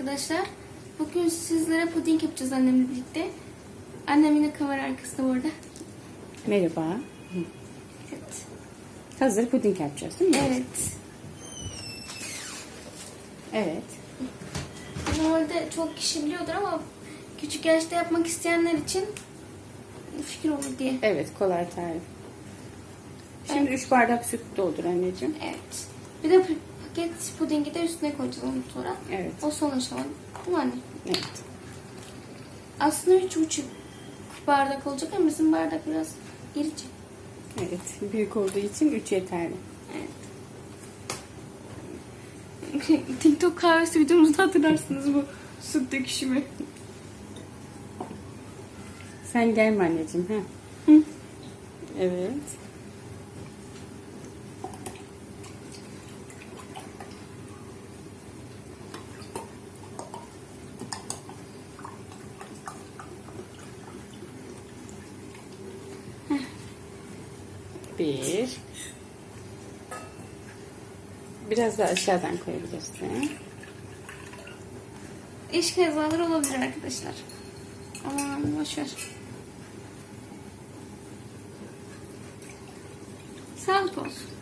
arkadaşlar. Bugün sizlere puding yapacağız annemle birlikte. Annem yine kamera arkasında bu arada. Merhaba. Evet. Hazır puding yapacağız değil mi? Evet. Evet. Normalde çok kişi biliyordur ama küçük yaşta yapmak isteyenler için fikir olur diye. Evet kolay tarif. Şimdi 3 bardak süt doldur anneciğim. Evet. Bir de paket pudingi de üstüne koyacağız onu sonra. Evet. O son aşama. Değil mi anne? Evet. Aslında üç buçuk bardak olacak ama bizim bardak biraz irice. Evet. Büyük olduğu için 3 yeterli. Evet. TikTok kahvesi videomuzda hatırlarsınız bu süt döküşümü. Sen gelme anneciğim. Ha. Hı. Evet. Bir. Biraz daha aşağıdan koyabilirsin. İş kazaları olabilir arkadaşlar. Aman boşver. Sağlık olsun.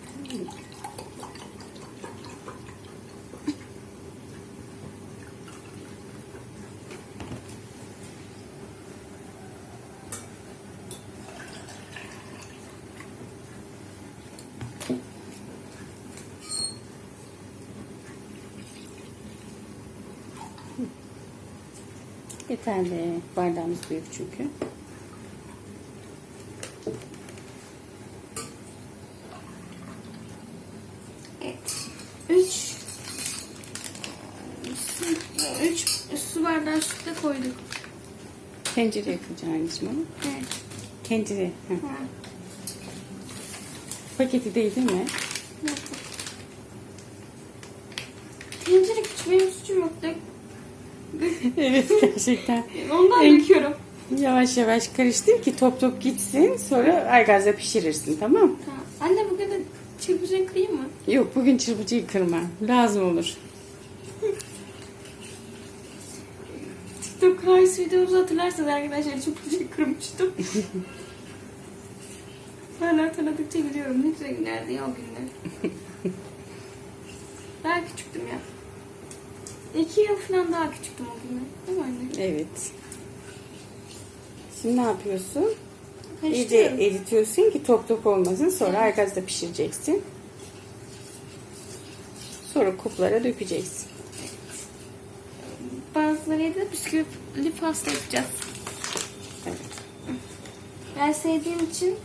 Yeterli. Bardağımız büyük çünkü. Evet. Üç üç su bardağı süt de koyduk. Tencereye koyacaksın anneciğim onu. Evet. Tencere. Hı. Ha. Paketi değil değil mi? Yok. Tencere küçük benim suçum yok. Dök- evet gerçekten. Ondan En- döküyorum. Yavaş yavaş karıştır ki top top gitsin. Sonra aygazda pişirirsin tamam mı? Anne bugün de çırpıcıyı kırayım mı? Yok bugün çırpıcıyı kırma. Lazım olur. TikTok kahvesi videomuzu hatırlarsanız arkadaşlar çırpıcıyı kırmıştım. Hala tanıdıkça gülüyorum. Ne güzel günlerdi ya o günler. daha küçüktüm ya. İki yıl falan daha küçüktüm o günler. Değil mi anne? Evet. Şimdi ne yapıyorsun? İyice eritiyorsun ki top top olmasın. Sonra aygazda pişireceksin. Sonra kuplara dökeceksin. Bazılarıyla da bisküvili pasta yapacağız. Evet. Ben sevdiğim için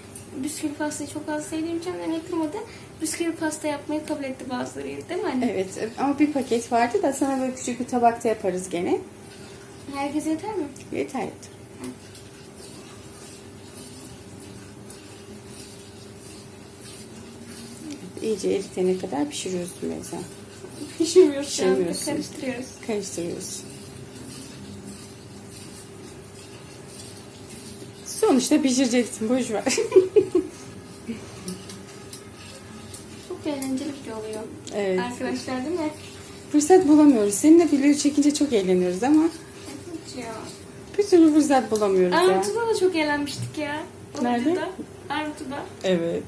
bisküvi pastayı çok az sevdiğim için annem kırmadı. Bisküvi pasta yapmayı kabul etti bazıları değil mi anne? Evet ama bir paket vardı da sana böyle küçük bir tabakta yaparız gene. Herkese yeter mi? Yeter yeter. İyice eritene kadar pişiriyorsun mesela. Pişirmiyoruz şu anda Pişirmiyorsun. karıştırıyoruz. Karıştırıyorsun. Sonuçta pişireceksin boş ver. Çok eğlenceli video oluyor. evet. Arkadaşlar değil mi? Fırsat bulamıyoruz. Seninle video çekince çok eğleniyoruz ama Evet ya. bir türlü fırsat bulamıyoruz ya. Armutu'da da çok eğlenmiştik ya. O Nerede? Armutu'da. Evet.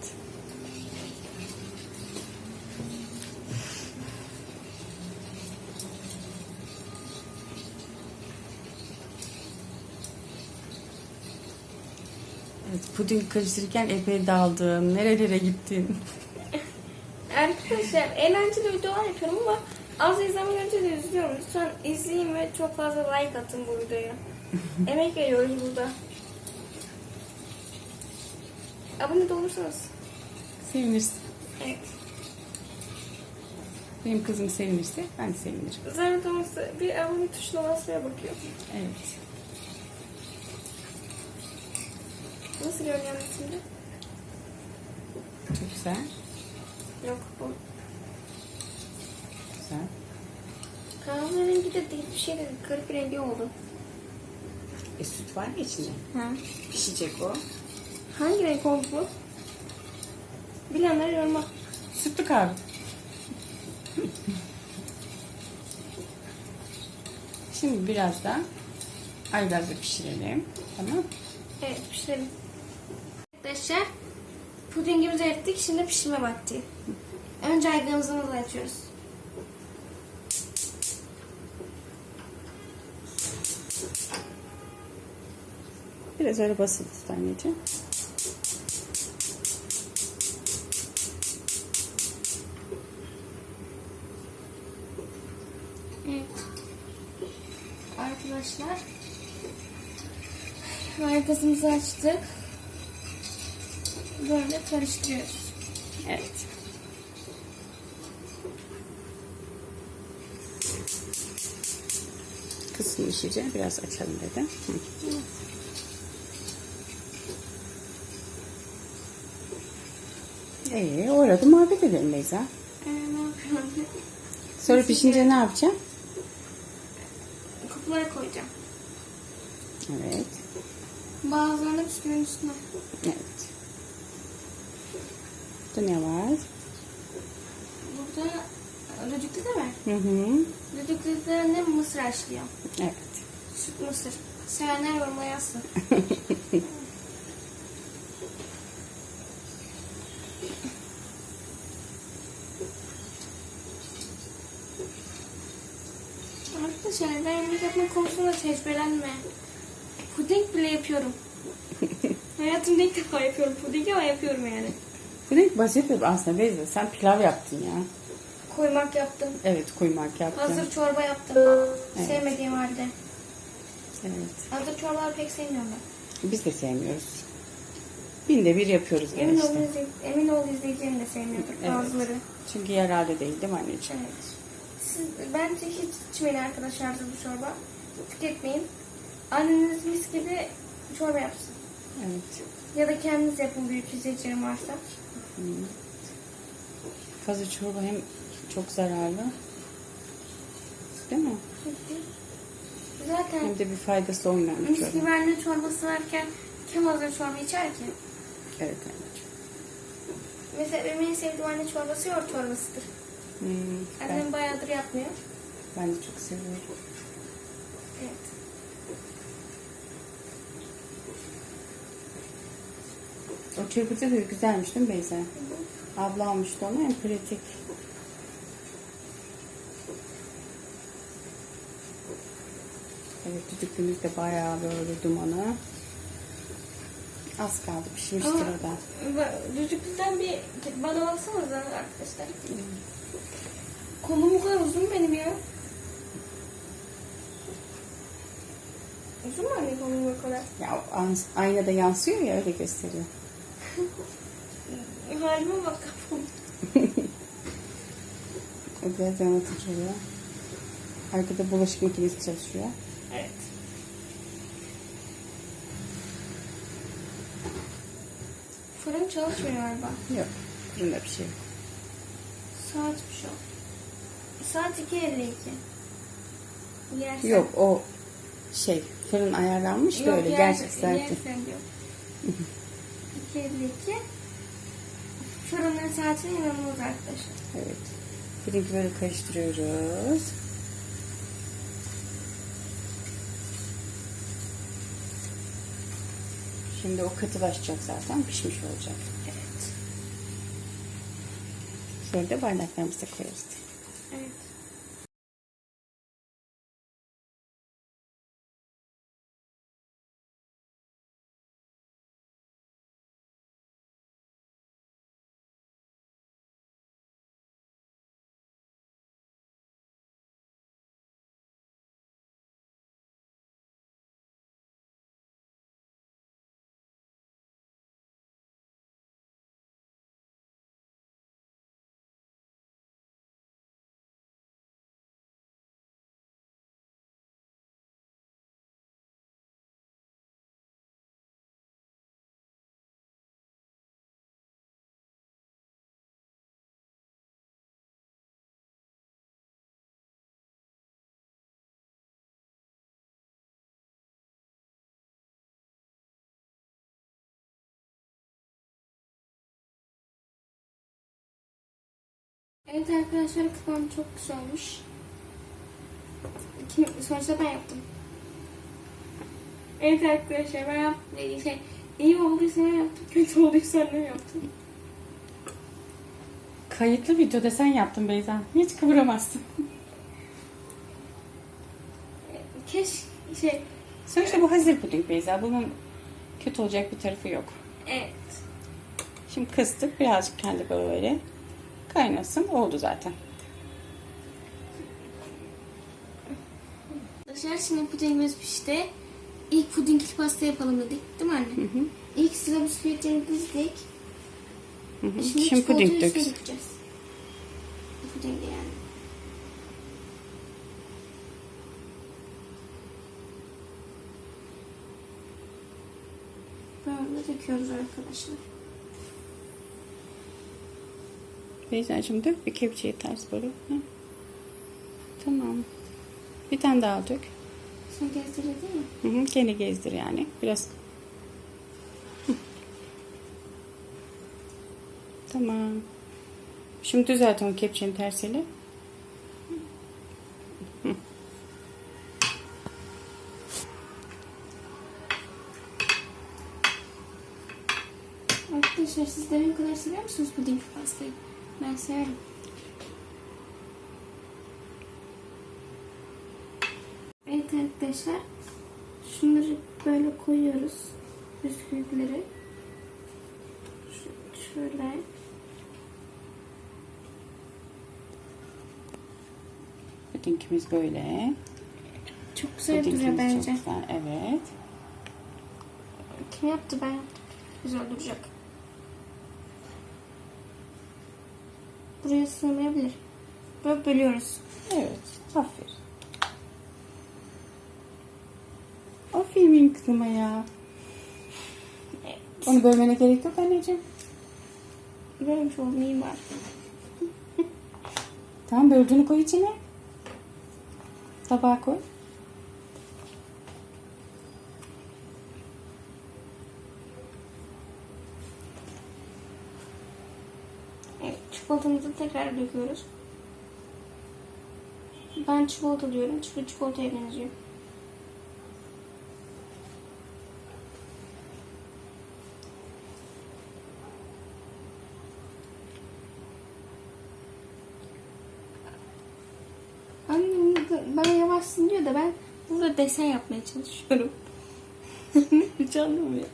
Evet, puding karıştırırken epey daldın. Nerelere gittin? Arkadaşlar eğlenceli videolar yapıyorum ama az izleme görünce de üzülüyorum. Lütfen izleyin ve çok fazla like atın bu videoya. Emek veriyoruz burada. Abone de olursanız. Sevinirsin. Evet. Benim kızım sevinirse ben sevinirim. Zahmet olmazsa bir abone tuşuna basmaya bakıyor. Evet. Nasıl görünüyor şimdi? Çok güzel. Yok bu. Güzel. Kahverengi de değil bir şey de garip rengi oldu. E süt var ya içinde. Ha. Pişecek o. Hangi renk oldu bu? Bilenler yoruma. Sütlü kahve. Şimdi biraz da aygazda pişirelim. Tamam. Evet pişirelim. Arkadaşlar pudingimizi erittik. Şimdi pişirme vakti. Önce ayganımızı açıyoruz. Biraz öyle basit tut anneciğim. Evet. Arkadaşlar Aygazımızı açtık. Böyle karıştırıyoruz. Evet. Kısmışıca biraz açalım dedim. Hı. Ee, orada muhabbet edelim Beyza. Ee? Sonra pişince ne yapacağım? Kutulara koyacağım. Evet. Bazılarını bisküvinin üstüne. Evet. Burada ne var? Burada düdüklü de mi? Hı hı. Düdüklüde annem mısır haşlıyor. Evet. Süt mısır. Sevenler yoruma yazsın. Arkadaşlar ben yemek yapma konusunda tecrübelenme. Puding bile yapıyorum. Hayatımda ilk defa yapıyorum puding ama yapıyorum yani. Ne basit aslında Beyza. Sen pilav yaptın ya. Koymak yaptım. Evet kuymak yaptın. Hazır çorba yaptım. Sevmediğim halde. Evet. Hazır çorbaları pek sevmiyorum ben. Biz de sevmiyoruz. Binde bir yapıyoruz Emin ol, işte. izley- emin ol izleyicilerim de sevmiyordur Evet. bazıları. Çünkü yararlı değil değil mi anneciğim? Evet. Siz bence hiç içmeyin arkadaşlar bu çorba. Tüketmeyin. Anneniz mis gibi çorba yapsın. Evet. Ya da kendiniz yapın büyük izleyicilerim varsa. Fazla çorba hem çok zararlı. Değil mi? Zaten Hem de bir faydası olmayan bir çorba. anne çorbası varken kim hazır çorba içer ki? Evet anneciğim. Mesela benim en sevdiğim anne çorbası yoğurt çorbasıdır. Hmm, ben, Annem bayağıdır yapmıyor. ben de çok seviyorum. Evet. O çırpıcı da güzelmiş değil mi Beyza? Abla almıştı onu en pratik. Evet düdüklümüz de bayağı böyle dumanı. Az kaldı pişmiştir Ama o da. düdüklüden bir bana baksanıza arkadaşlar. Kolum bu kadar uzun benim ya. Uzun mu anne kolum bu kadar? Ya o aynada yansıyor ya öyle gösteriyor. Halime bak kafam. Biraz dramatik oluyor. Arkada bulaşık makinesi çalışıyor. Evet. Fırın çalışmıyor galiba. Yok. Fırında bir şey yok. Saat şu. Saat 2.52. Yersen. Yok o şey fırın ayarlanmış Yok, öyle yer- gerçek saati. yersen diyor. 2.52. Fırının saatine inanılmaz arkadaşlar. Evet. Böyle karıştırıyoruz. Şimdi o katılaşacak zaten pişmiş olacak. Evet. Sonra da bardaklarımıza koyarız. Evet. Evet arkadaşlar kıvam çok güzel olmuş. Kim, sonuçta ben yaptım. Evet arkadaşlar ben yaptım. Şey, iyi olduysa ben yaptım. Kötü olduysa annem yaptı. Kayıtlı videoda sen yaptın Beyza. Hiç kıvıramazsın. Keş şey Sonuçta bu hazır puding Beyza. Bunun kötü olacak bir tarafı yok. evet. Şimdi kıstık. Birazcık kendi böyle kaynasın. Oldu zaten. Arkadaşlar şimdi pudingimiz pişti. İlk pudingli pasta yapalım dedik. Değil mi anne? Hı hı. İlk sıra bisküvitleri dizdik. Hı hı. Şimdi, Şimdi puding dökeceğiz. Puding yani. Böyle döküyoruz arkadaşlar. Beyza'cığım dök bir kepçeyi ters böyle. Hı. Tamam. Bir tane daha dök. Sen gezdirdin mi? Hı hı. Gene gezdir yani. Biraz. Hı. Tamam. Şimdi düzelt onu kepçenin tersiyle. Arkadaşlar siz de benim kadar seviyor musunuz puding pastayı? Ben severim. Evet arkadaşlar. Şunları böyle koyuyoruz. Bisküvileri. Şöyle. Pudingimiz böyle. Çok güzel duruyor çok bence. güzel. Evet. Kim yaptı? Ben yaptım. Güzel duracak. Buraya sığmayabilir. Böyle bölüyoruz. Evet. Aferin. Aferin benim kızıma ya. Evet. Onu bölmene gerek yok anneciğim. Bölmüş iyi var. Tamam böldüğünü koy içine. Tabağa koy. Evet, çikolatamızı tekrar döküyoruz. Ben çikolata diyorum çünkü çikolataya benziyor. Annem bana yavaşsın diyor da ben burada desen yapmaya çalışıyorum. Hiç anlamıyor.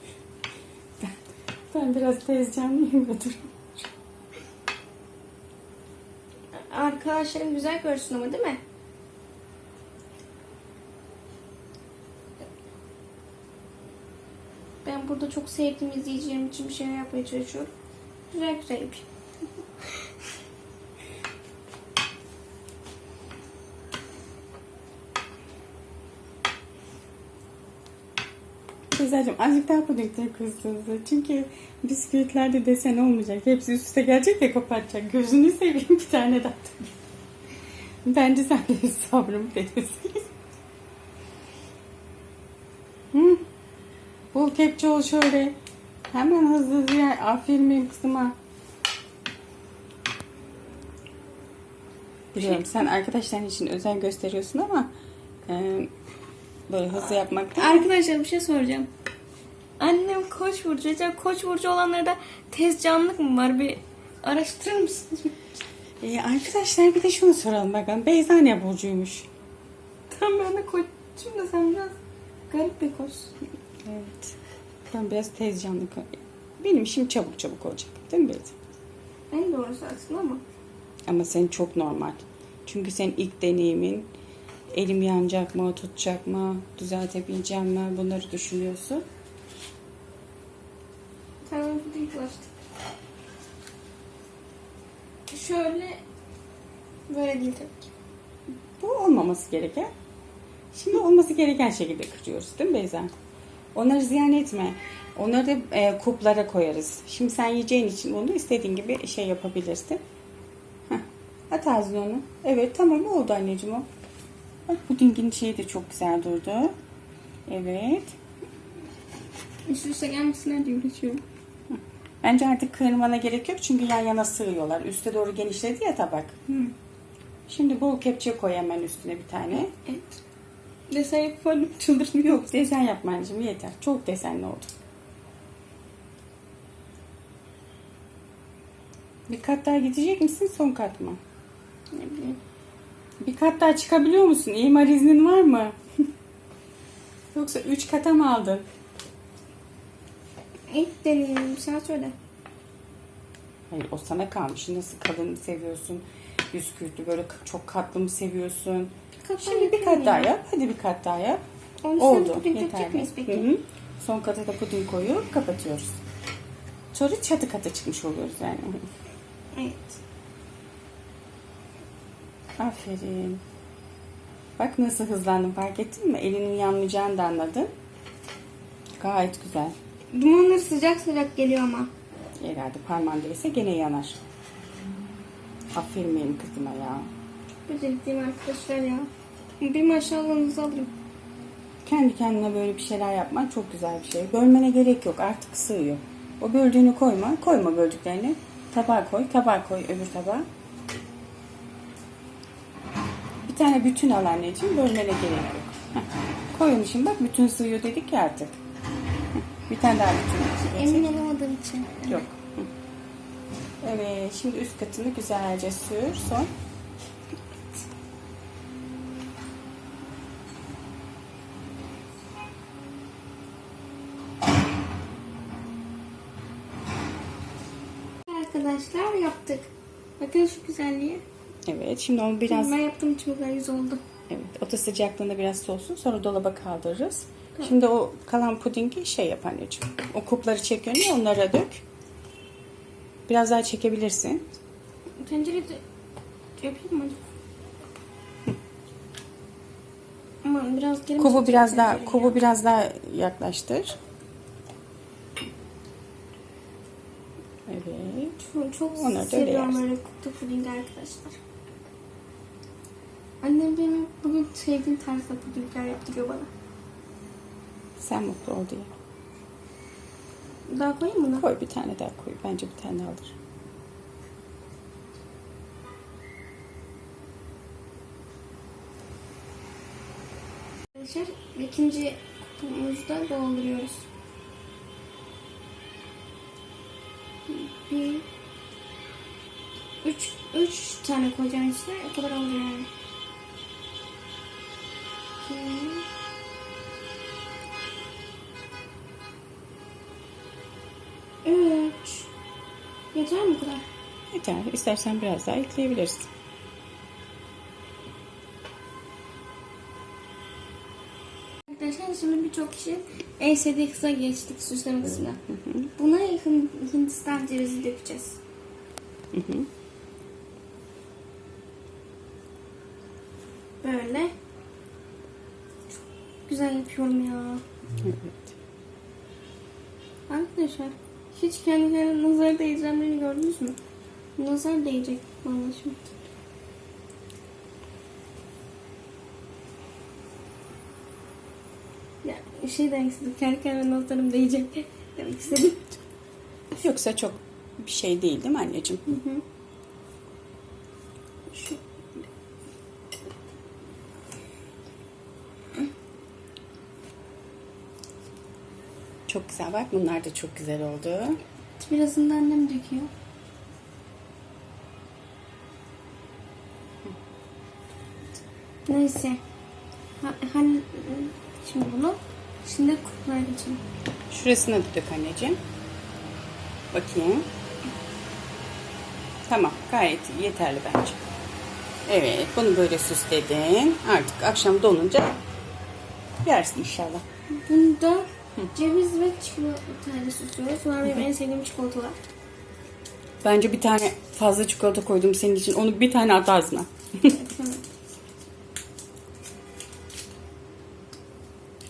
Ben biraz tez canlıyım da dur. Arkadaşlarım güzel görsün ama değil mi? Ben burada çok sevdiğim izleyicilerim için bir şeyler yapmaya çalışıyorum. Güzel güzel yapayım. Güzelcim azıcık daha pudingleri kıstınız. Çünkü bisküvitlerde desen olmayacak. Hepsi üst üste gelecek ya kapatacak. Gözünü seveyim bir tane daha. Bence sen de sabrımı deniyorsun. Hı. Bul kepçe ol şöyle. Hemen hızlı hızlı yer. Aferin benim kızıma. Biliyorum sen arkadaşların için özen gösteriyorsun ama e, böyle hızlı yapmak da Arkadaşlar bir şey soracağım. Annem koç burcu. Acaba koç burcu olanlarda tez canlılık mı var? Bir araştırır mısınız? Ee, arkadaşlar bir de şunu soralım bakalım. Beyza ne burcuymuş? Tam ben de koçum da sen biraz garip bir koç. Evet. Ben biraz tez canlı. Benim işim çabuk çabuk olacak. Değil mi Beyza? En doğrusu aslında ama. Ama senin çok normal. Çünkü senin ilk deneyimin elim yanacak mı, tutacak mı, düzeltebileceğim mi bunları düşünüyorsun. Tamam değil ulaştık. Şöyle böyle değil tabii ki. Bu olmaması gereken. Şimdi olması gereken şekilde kırıyoruz değil mi Beyza? Onları ziyan etme. Onları da e, kuplara koyarız. Şimdi sen yiyeceğin için onu istediğin gibi şey yapabilirsin. Heh. At ağzına onu. Evet tamam oldu anneciğim o. Bak pudingin şeyi de çok güzel durdu. Evet. Üst üste gelmesine diye uğraşıyorum. Bence artık kırmana gerek yok çünkü yan yana sığıyorlar. Üste doğru genişledi ya tabak. Şimdi bol kepçe koy hemen üstüne bir tane. Evet. Desen yapalım çıldırmıyor. Yok desen yapma anneciğim yeter. Çok desenli oldu. Bir kat daha gidecek misin son kat mı? Ne bileyim. Bir kat daha çıkabiliyor musun? İmar iznin var mı? Yoksa üç kata mı aldın? İlk deneyelim. Sen söyle. Hayır o sana kalmış. Nasıl kalın mı seviyorsun? Bisküvitli böyle çok katlı mı seviyorsun? Şimdi bir kat daha yap. Hadi bir kat daha yap. Onun Oldu. puding Yeterli. mıyız peki? Hı hı. Son kata da puding koyup kapatıyoruz. Sonra çatı kata çıkmış oluyoruz yani. Evet. Aferin. Bak nasıl hızlandım fark ettin mi? Elinin yanmayacağını da anladın. Gayet güzel. Dumanları sıcak sıcak geliyor ama. Herhalde parmağın değse gene yanar. Aferin benim kızıma ya. Becerikliyim arkadaşlar ya. Bir maşallahınızı alırım. Kendi kendine böyle bir şeyler yapman çok güzel bir şey. Bölmene gerek yok artık sığıyor. O böldüğünü koyma. Koyma böldüklerini. Tabağa koy. Tabağa koy öbür tabağa. Bir tane bütün al anneciğim. Bölmene gerek yok. Heh. Koy onu şimdi bak bütün sığıyor dedik ya artık. Bir tane daha bütün. Emin olamadığım için. Yok. Hı. Evet, şimdi üst katını güzelce sür. Son. Arkadaşlar yaptık. Bakın şu güzelliğe. Evet, şimdi onu biraz Ben yaptığım için bu kadar yüz oldu. Evet, oda sıcaklığında biraz soğusun. Sonra dolaba kaldırırız. Şimdi o kalan pudingi şey yap anneciğim. O kupları çekiyorsun ya onlara dök. Biraz daha çekebilirsin. Tencereyi de yapayım mı? Aman biraz geri Kubu biraz daha kubu biraz daha yaklaştır. Evet. Çok, çok Onları da öyle seviyorum yersin. böyle kutu puding arkadaşlar. Annem benim bugün sevdiğim tarzda pudingler yaptırıyor bana. Sen mutlu ol diye. Daha koyayım mı? Koy bir tane daha koy. Bence bir tane alır. Arkadaşlar ikinci kupumuzu da dolduruyoruz. Bir, üç, üç tane koyacağım içine o kadar olur yani. İki, üç. Yeter mi bu kadar? Yeter. İstersen biraz daha ekleyebilirsin. Arkadaşlar şimdi birçok kişi en sevdiği kısma geçtik süsleme kısmına. Buna yakın Hindistan cevizi dökeceğiz. Hı hı. Böyle. Güzel yapıyorum ya. Evet. Arkadaşlar hiç kendi kendine nazar değeceğimlerini gördünüz mü? Nazar değecek bana şimdi. Ya şey demek istedim. Kendi kendime nazarım değecek demek istedim. Yoksa çok bir şey değil değil mi anneciğim? Şu Çok güzel bak. Bunlar da çok güzel oldu. birazını da annem döküyor. Neyse. Ha, hani şimdi bunu şimdi kuplara geçelim. Şurasına da dök anneciğim. Bakayım. Tamam. Gayet yeterli bence. Evet. Bunu böyle süsledin. Artık akşam dolunca yersin inşallah. Bunda Ceviz ve çikolata süslüyoruz. Bunlar benim en sevdiğim çikolatalar. Bence bir tane fazla çikolata koydum senin için. Onu bir tane at ağzına.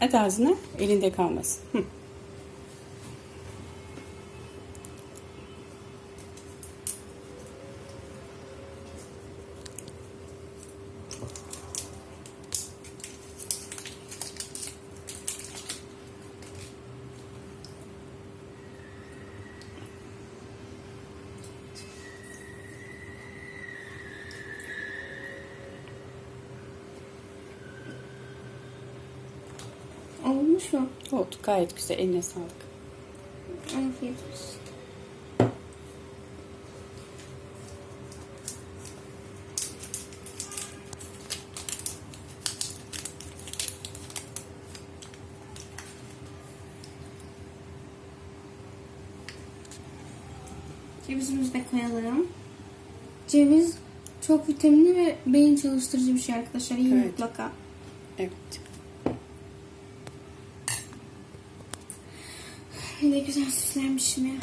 at ağzına elinde kalmasın. Hı. Olmuş mu? Oldu gayet güzel. Eline sağlık. Afiyet olsun. Cevizimizi de koyalım. Ceviz çok vitaminli ve beyin çalıştırıcı bir şey arkadaşlar. İyi Evet. mutlaka. Evet. Ne güzel süslenmişim ya.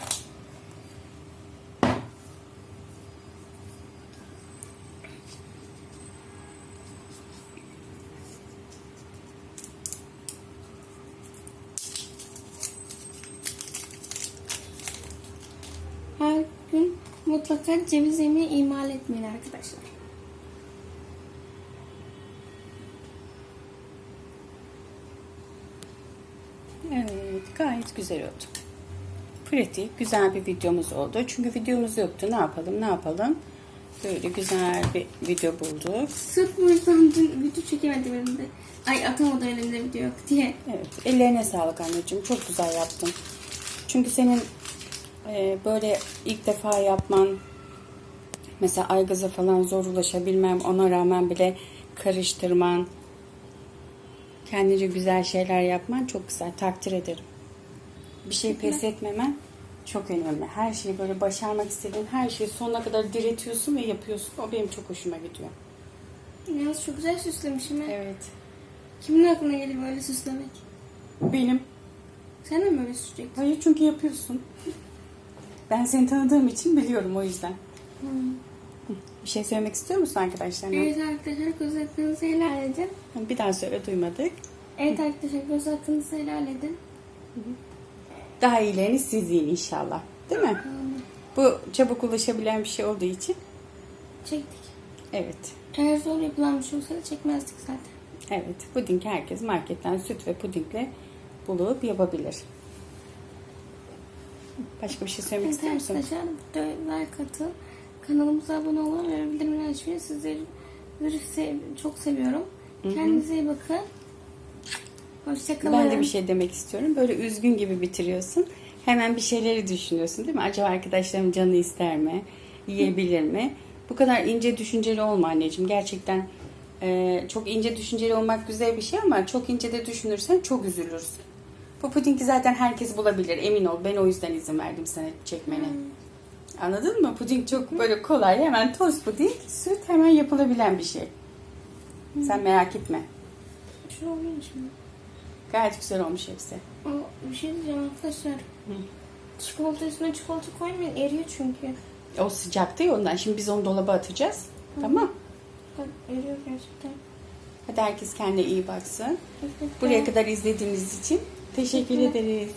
Her gün mutlaka ceviz yemeği ihmal etmeyin arkadaşlar. Evet, gayet güzel oldu. Pratik, güzel bir videomuz oldu. Çünkü videomuz yoktu. Ne yapalım, ne yapalım? Böyle güzel bir video bulduk. Sırf bu yüzden dün video çekemedim elimde. Ay atamadım elimde video yok diye. Evet, ellerine sağlık anneciğim. Çok güzel yaptın. Çünkü senin e, böyle ilk defa yapman, mesela aygıza falan zor ulaşabilmem, ona rağmen bile karıştırman, kendince güzel şeyler yapman çok güzel. Takdir ederim. Bir şey pes etmemen çok önemli. Her şeyi böyle başarmak istediğin her şeyi sonuna kadar diretiyorsun ve yapıyorsun. O benim çok hoşuma gidiyor. Yalnız çok güzel süslemişim ya. Evet. Kimin aklına gelir böyle süslemek? Benim. Sen de mi böyle süsleceksin? Hayır çünkü yapıyorsun. Ben seni tanıdığım için biliyorum o yüzden. Bir şey söylemek istiyor musun arkadaşlarına? Evet arkadaşlar göz hakkınızı helal edin. Bir daha söyle duymadık. Evet arkadaşlar göz hakkınızı helal edin. Daha iyilerini siz yiyin inşallah. Değil mi? Bu çabuk ulaşabilen bir şey olduğu için. Çektik. Evet. Eğer zor yapılan bir şey olsaydı çekmezdik zaten. Evet. Puding herkes marketten süt ve pudingle bulup yapabilir. Başka bir şey söylemek Evet ister misin? arkadaşlar like atın. Kanalımıza abone olun ve bildirimleri açmayı sizleri sizleri sev- çok seviyorum. Kendinize iyi bakın. Hoşçakalın. Ben de bir şey demek istiyorum. Böyle üzgün gibi bitiriyorsun. Hemen bir şeyleri düşünüyorsun değil mi? Acaba arkadaşlarım canı ister mi? Yiyebilir mi? Bu kadar ince düşünceli olma anneciğim. Gerçekten e, çok ince düşünceli olmak güzel bir şey ama çok ince de düşünürsen çok üzülürsün. Bu pudingi zaten herkes bulabilir. Emin ol. Ben o yüzden izin verdim sana çekmene. Anladın mı? Puding çok böyle kolay. Hemen toz puding, süt hemen yapılabilen bir şey. Sen merak etme. Şunu alayım şimdi. Gayet güzel olmuş hepsi. Ama bir şey diyeceğim arkadaşlar. Çikolata üstüne çikolata koymayın. Eriyor çünkü. O sıcaktı ya ondan. Şimdi biz onu dolaba atacağız. Tamam. Bak eriyor gerçekten. Hadi herkes kendine iyi baksın. Buraya kadar izlediğiniz için teşekkür ederiz.